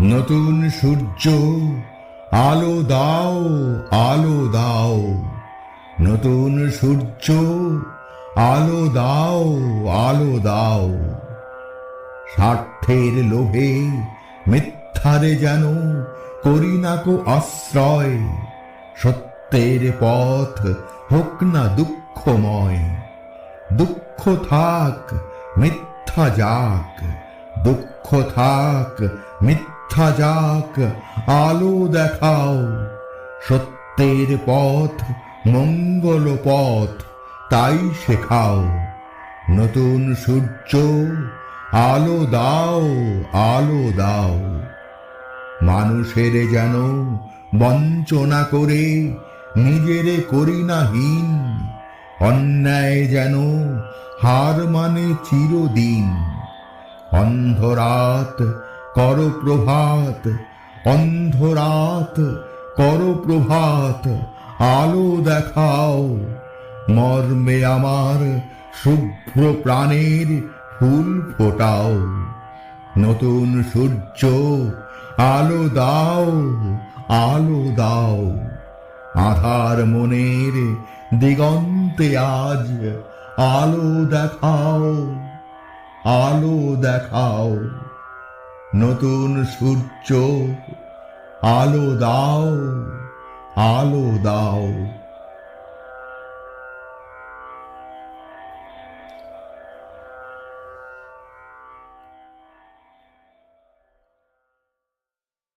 নতুন সূর্য, আলো দাও আলো দাও। নতুন সূর্য, আলো দাও আলো দাও। স্বার্থের লোভে মিথ্যারে যেন করি না কো আশ্রয়। সত্যের পথ হোক না দুঃখময়। দুঃখ থাক, মিথ্যা যাক। দুঃখ থাক, মিথ্যা যাক, আলো দেখাও। সত্যের পথ, মঙ্গল পথ, তাই শেখাও। নতুন সূর্য, আলো দাও আলো দাও। মানুষের যেন বঞ্চনা করে, নিজেরে করি না হীন অন্যায় যেন হার মানে চিরদিন। অন্ধরাত কর প্রভাত, অন্ধরাত, কর প্রভাত, আলো দেখাও। মর্মে আমার শুভ্র প্রাণের ফুল ফোটাও। নতুন সূর্য, আলো দাও আলো দাও। আধার মনের দিগন্তে আজ আলো দেখাও আলো দেখাও। নতুন সূর্য আলো দাও আলো দাও।